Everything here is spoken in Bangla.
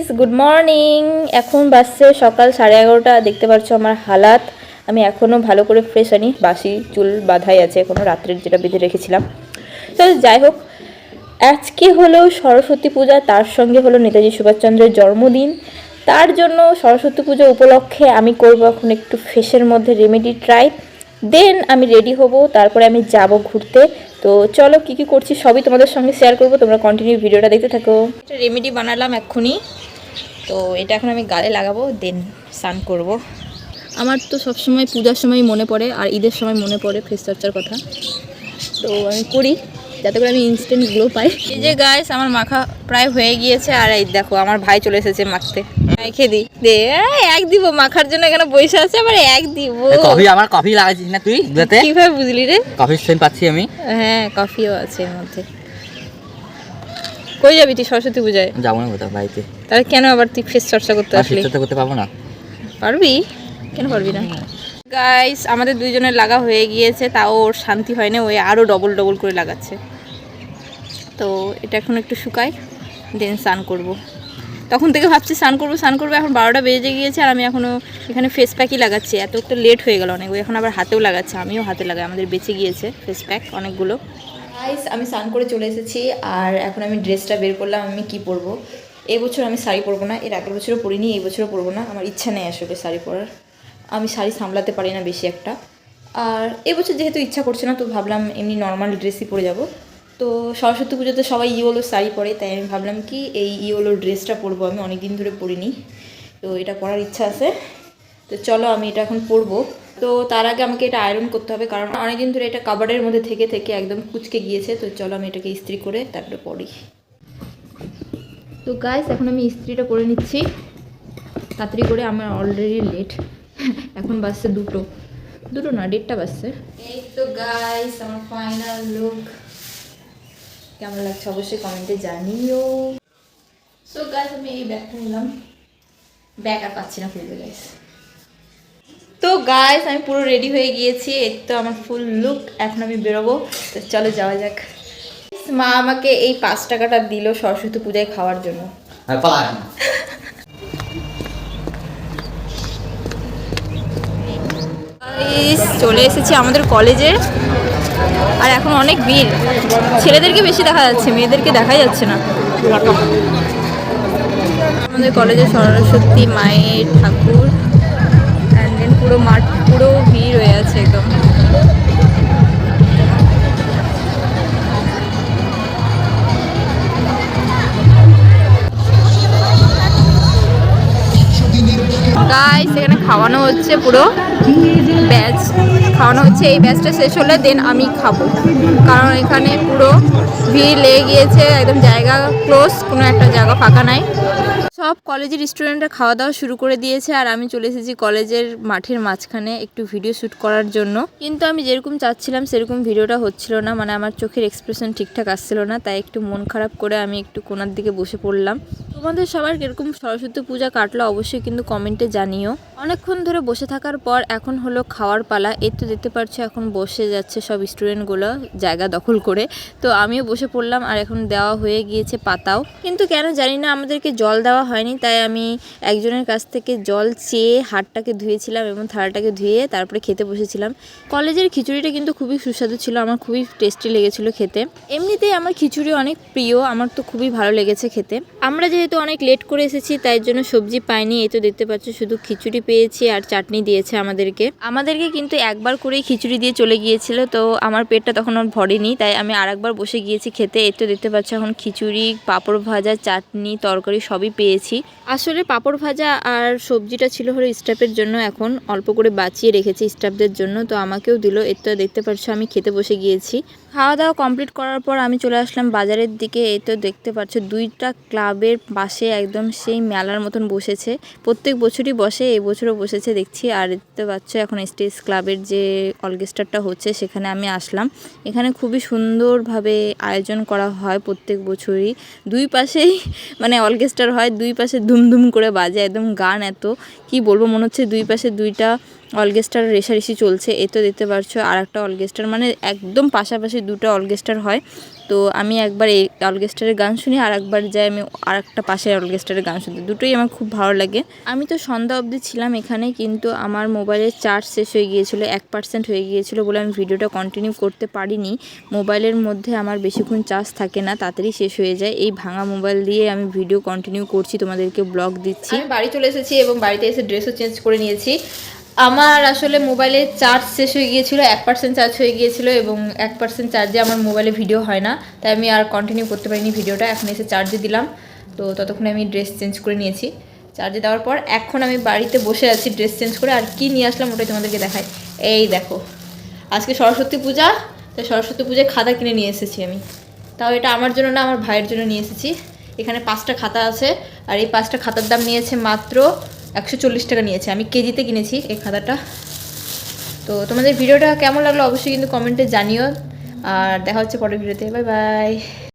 গাইস গুড মর্নিং এখন বাজছে সকাল সাড়ে এগারোটা, দেখতে পাচ্ছ আমার হালাত। আমি এখনও ভালো করে ফ্রেশ আনি বাসি চুল বাঁধাই আছে এখনও রাত্রের যেটা বেঁধে রেখেছিলাম। তো যাই হোক, আজকে হলো সরস্বতী পূজা, তার সঙ্গে হলো নেতাজি সুভাষচন্দ্রের জন্মদিন। তার জন্য সরস্বতী পূজা উপলক্ষে আমি করব এখন একটু ফেসের মধ্যে রেমেডি ট্রাই দেন আমি রেডি হব, তারপরে আমি যাব ঘুরতে। তো চলো, কি কি করছি সবই তোমাদের সঙ্গে শেয়ার করব, তোমরা কন্টিনিউ ভিডিওটা দেখতে থাকো। রেমেডি বানালাম এক্ষুনি। তো এটা এখন আমি গালে লাগাবো দেন স্নান করব। আমার তো সবসময় পূজার সময় মনে পড়ে আর ঈদের সময় মনে পড়ে ফেস চর্চার কথা। তো আমি করি যাতে করে আমি ইনস্ট্যান্ট গ্লো পাই। এই যে গাইস আমার মাখা প্রায় হয়ে গিয়েছে আর এই দেখো আমার ভাই চলে এসেছে মাখতে। মেখে দিই। দে এক দিব মাখার জন্য এখানে বসে আছে আবার এক দিব। কফি আমার কফি না তুই কীভাবে বুঝলি রে? কফির সেন্ট পাচ্ছি আমি। হ্যাঁ কফিও আছে এর মধ্যে। কই যাবি তুই? সরস্বতী পূজায়? যাব না কোথাও বাড়িতে। তাহলে কেন আবার তুই ফেস চর্চা করতে আসলি? শীত করতে পারব না? পারবি? কেন পারবি না? গাইস আমাদের দুইজনের লাগা হয়ে গিয়েছে তাও ওর শান্তি হয় না ওই আরও ডবল ডবল করে লাগাচ্ছে। তো এটা এখন একটু শুকাই দেন স্নান করব। তখন থেকে ভাবছি স্নান করব স্নান করব এখন বারোটা বেজে গিয়েছে আর আমি এখনও এখানে ফেস প্যাকই লাগাচ্ছি। এত একটু লেট হয়ে গেল অনেক এখন আবার হাতেও লাগাচ্ছে আমিও হাতে লাগাই আমাদের বেঁচে গিয়েছে ফেস প্যাক অনেকগুলো। গাইস আমি স্নান করে চলে এসেছি আর এখন আমি ড্রেসটা বের করলাম, আমি কি পরবো? এই বছর আমি শাড়ি পরবো না, এর আগের বছরও পরিনি, এই বছরও পরবো না, আমার ইচ্ছা নেই আসলে শাড়ি পরার। আমি শাড়ি সামলাতে পারি না বেশি একটা। আর এবছর যেহেতু ইচ্ছা করছে না, তো ভাবলাম এমনি নর্মাল ড্রেসই পরে যাব। তো সরস্বতী পুজোতে সবাই ইয়োলো শাড়ি পরে, তাই আমি ভাবলাম কি এই ইয়োলো ড্রেসটা পরবো, আমি অনেক দিন ধরে পরিনি। তো এটা পরার ইচ্ছা আছে। তো চলো আমি এটা এখন পরবো। তো তার আগে আমাকে এটা আয়রন করতে হবে, কারণ অনেকদিন ধরে এটা কাবার্ডের মধ্যে থেকে থেকে একদম কুচকে গিয়েছে। তো চলো আমি এটাকে ইস্ত্রি করে তারপরে পরি। তো গাইস এখন আমি ইস্ত্রিটা করে নিচ্ছি। তাড়াতাড়ি করে আমার অলরেডি লেট এখন বাজছে দুটো। দুটো না ডেটটা বাজছে। এই তো গাইস আমার ফাইনাল লুক কেমন লাগছে অবশ্যই কমেন্টে জানিও। সো গাইস আমি এই ব্যাগটা নিলাম। ব্যাগ আর পাচ্ছি না খুলতে গাইস তো গাইস আমি পুরো রেডি হয়ে গিয়েছি। এই তো আমার ফুল লুক এখন আমি বেরোবো। তো চলো যাওয়া যাক। মা আমাকে এই পাঁচ টাকাটা দিল সরস্বতী পূজায় খাওয়ার জন্য। Guys, চলে এসেছি আমাদের কলেজে আর এখন অনেক ভিড়। ছেলেদেরকে বেশি দেখা যাচ্ছে মেয়েদেরকে দেখাই যাচ্ছে না। আমাদের কলেজে সরস্বতী মায়ের ঠাকুর। পুরো মাঠ, পুরো ভিড় হয়ে আছে একদম। গাইস এখানে খাওয়ানো হচ্ছে পুরো ব্যাচ খাওয়ানো হচ্ছে, এই ব্যাচটা শেষ হলে দেন আমি খাব। কারণ এখানে পুরো ভিড় লেগে গিয়েছে, একদম জায়গা ক্লোজ কোনো একটা জায়গা ফাঁকা নাই। সব কলেজের স্টুডেন্টরা খাওয়া দাওয়া শুরু করে দিয়েছে আর আমি চলে এসেছি কলেজের মাঠের মাঝখানে একটু ভিডিও শ্যুট করার জন্য। কিন্তু আমি যেরকম চাচ্ছিলাম সেরকম ভিডিওটা হচ্ছিল না মানে আমার চোখের এক্সপ্রেশন ঠিকঠাক আসছিল না, তাই একটু মন খারাপ করে আমি একটু কোনার দিকে বসে পড়লাম। তোমাদের সবার কীরকম সরস্বতী পূজা কাটলো অবশ্যই কিন্তু কমেন্টে জানিও। অনেকক্ষণ ধরে বসে থাকার পর এখন হলো খাওয়ার পালা। এই তো দেখতে পাচ্ছ এখন বসে যাচ্ছে সব স্টুডেন্টগুলো জায়গা দখল করে। তো আমিও বসে পড়লাম আর এখন দেওয়া হয়ে গিয়েছে পাতাও। কিন্তু কেন জানি না, আমাদেরকে জল দেওয়া হয়নি, তাই আমি একজনের কাছ থেকে জল চেয়ে হাতটাকে ধুয়েছিলাম এবং থালাটাকে ধুয়ে তারপরে খেতে বসেছিলাম। কলেজের খিচুড়িটা কিন্তু খুবই সুস্বাদু ছিল, আমার খুবই টেস্টি লেগেছিল খেতে। এমনিতেই আমার খিচুড়ি অনেক প্রিয়, আমার তো খুবই ভালো লেগেছে খেতে। আমরা যেহেতু অনেক লেট করে এসেছি, তাই জন্য সবজি পাইনি। এই তো দেখতে পাচ্ছ, শুধু খিচুড়ি পেয়েছি আর চাটনি দিয়েছে আমাদেরকে। আমাদেরকে কিন্তু একবার করেই খিচুড়ি দিয়ে চলে গিয়েছিল, তো আমার পেটটা তখন আর ভরেনি, তাই আমি আরেকবার বসে গিয়েছি খেতে। এই তো দেখতে পাচ্ছ, এখন খিচুড়ি, পাঁপড় ভাজা, চাটনি, তরকারি সবই পেয়েছি। আসলে পাঁপড় ভাজা আর সবজিটা ছিল হলো স্টাফের জন্য, এখন অল্প করে বাঁচিয়ে রেখেছি স্টাফদের জন্য, তো আমাকেও দিল। এর তো দেখতে পাচ্ছ, আমি খেতে বসে গিয়েছি। খাওয়া দাওয়া কমপ্লিট করার পর আমি চলে আসলাম বাজারের দিকে। এই তো দেখতে পাচ্ছ, দুইটা ক্লাবের পাশে একদম সেই মেলার মতন বসেছে। প্রত্যেক বছরই বসে, এই বছরও বসেছে, দেখছি। আর দেখতে পাচ্ছ, এখন স্টেজ ক্লাবের যে অর্কেস্ট্রাটা হচ্ছে, সেখানে আমি আসলাম। এখানে খুবই সুন্দরভাবে আয়োজন করা হয় প্রত্যেক বছরই। দুই পাশেই মানে অর্কেস্ট্রার হয়, দুই পাশে ধুমধুম করে বাজে, একদম গান এত, কি বলব, মনে হচ্ছে দুই পাশে দুইটা অলগেস্টার রেশারেশি চলছে, এ তো দেখতে পারছ আর একটা অলগেস্টার মানে একদম পাশাপাশি দুটো অলগেস্টার হয়। তো আমি একবার এই অলগেস্টারের গান শুনি, আর একবার যাই আমি আর একটা পাশের অলগেস্টারের গান শুনতে। দুটোই আমার খুব ভালো লাগে। আমি তো সন্ধ্যা অবধি ছিলাম এখানে, কিন্তু আমার মোবাইলের চার্জ শেষ হয়ে গিয়েছিল, এক পার্সেন্ট হয়ে গিয়েছিল বলে আমি ভিডিওটা কন্টিনিউ করতে পারিনি। মোবাইলের মধ্যে আমার বেশিক্ষণ চার্জ থাকে না, তাড়াতাড়ি শেষ হয়ে যায়। এই ভাঙা মোবাইল দিয়ে আমি ভিডিও কন্টিনিউ করছি, তোমাদেরকে ব্লগ দিচ্ছি। বাড়ি চলে এসেছি এবং বাড়িতে এসে ড্রেসও চেঞ্জ করে নিয়েছি। আমার আসলে মোবাইলে চার্জ শেষ হয়ে গিয়েছিল, এক পার্সেন্ট চার্জ হয়ে গিয়েছিল এবং এক পার্সেন্ট চার্জে আমার মোবাইলে ভিডিও হয় না। তাই আমি আর কন্টিনিউ করতে পারিনি ভিডিওটা এখন এসে চার্জে দিলাম। তো ততক্ষণে আমি ড্রেস চেঞ্জ করে নিয়েছি। চার্জে দেওয়ার পর এখন আমি বাড়িতে বসে আছি ড্রেস চেঞ্জ করে। আর কি নিয়ে আসলাম ওটাই তোমাদেরকে দেখাই। এই দেখো, আজকে সরস্বতী পূজা। তাই সরস্বতী পূজায় খাতা কিনে নিয়ে এসেছি আমি। তাও এটা আমার জন্য না, আমার ভাইয়ের জন্য নিয়ে এসেছি। এখানে পাঁচটা খাতা আছে। আর এই পাঁচটা খাতার দাম নিয়েছে মাত্র একশো চল্লিশ টাকা নিয়েছে। আমি কেজিতে কিনেছি এই খাতাটা। তো তোমাদের ভিডিওটা কেমন লাগল অবশ্যই কিন্তু কমেন্টে জানিও। আর দেখা হচ্ছে পরের ভিডিওতে। Bye bye.